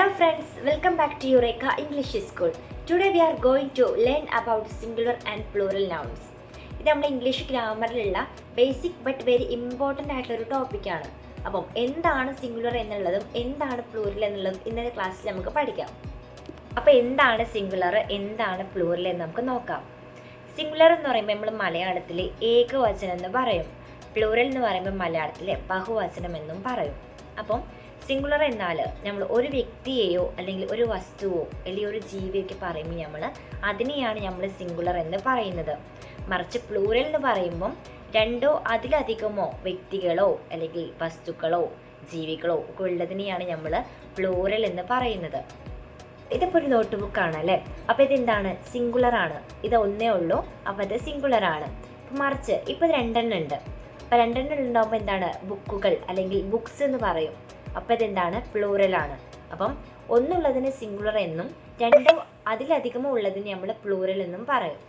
Hello friends, welcome back to Eureka English School. Today we are going to learn about singular and plural nouns. ഇത് നമ്മൾ English ഗ്രാമറിലുള്ള basic but very important ആയിട്ടുള്ള ഒരു ടോപ്പിക്കാണ് അപ്പം എന്താണ് സിംഗുലർ എന്നുള്ളതും എന്താണ് പ്ലൂറൽ എന്നുള്ളതും ഇന്നത്തെ ക്ലാസ്സിൽ നമുക്ക് പഠിക്കാം. അപ്പോൾ എന്താണ് സിംഗുലർ എന്താണ് പ്ലൂറൽ എന്ന് നമുക്ക് നോക്കാം. സിംഗുലർ എന്ന് പറയുമ്പോൾ നമ്മൾ മലയാളത്തിൽ ഏകവചനം എന്ന് പറയും. പ്ലൂറൽ എന്ന് പറയുമ്പോൾ മലയാളത്തിൽ ബഹുവചനം എന്നും പറയും. അപ്പം സിംഗുലർ എന്നാൽ നമ്മൾ ഒരു വ്യക്തിയെയോ അല്ലെങ്കിൽ ഒരു വസ്തുവോ അല്ലെങ്കിൽ ഒരു ജീവിയൊക്കെ പറയുമ്പോൾ നമ്മൾ അതിനെയാണ് നമ്മൾ സിംഗുലർ എന്ന് പറയുന്നത്. മറിച്ച് പ്ലൂറൽ എന്ന് പറയുമ്പം രണ്ടോ അതിലധികമോ വ്യക്തികളോ അല്ലെങ്കിൽ വസ്തുക്കളോ ജീവികളോ ഒക്കെ ഉള്ളതിനെയാണ് നമ്മൾ പ്ലൂറൽ എന്ന് പറയുന്നത്. ഇതിപ്പോൾ ഒരു നോട്ട് ബുക്കാണ് അല്ലേ? അപ്പോൾ ഇതെന്താണ് സിംഗുലർ ആണ്. ഇത് ഒന്നേ ഉള്ളൂ. അപ്പോൾ ഇത് സിംഗുലർ ആണ്. മറിച്ച് ഇപ്പോൾ രണ്ടെണ്ണം ഉണ്ട്. അപ്പോൾ രണ്ടെണ്ണം ഉണ്ടാകുമ്പോൾ എന്താണ്? ബുക്കുകൾ അല്ലെങ്കിൽ ബുക്സ് എന്ന് പറയും. അപ്പോൾ ഇതെന്താണ് പ്ലൂറലാണ് അപ്പം ഒന്നുള്ളതിന് സിംഗുലർ എന്നും രണ്ടോ അതിലധികമോ ഉള്ളതിന് നമ്മൾ പ്ലൂറൽ എന്നും പറയും.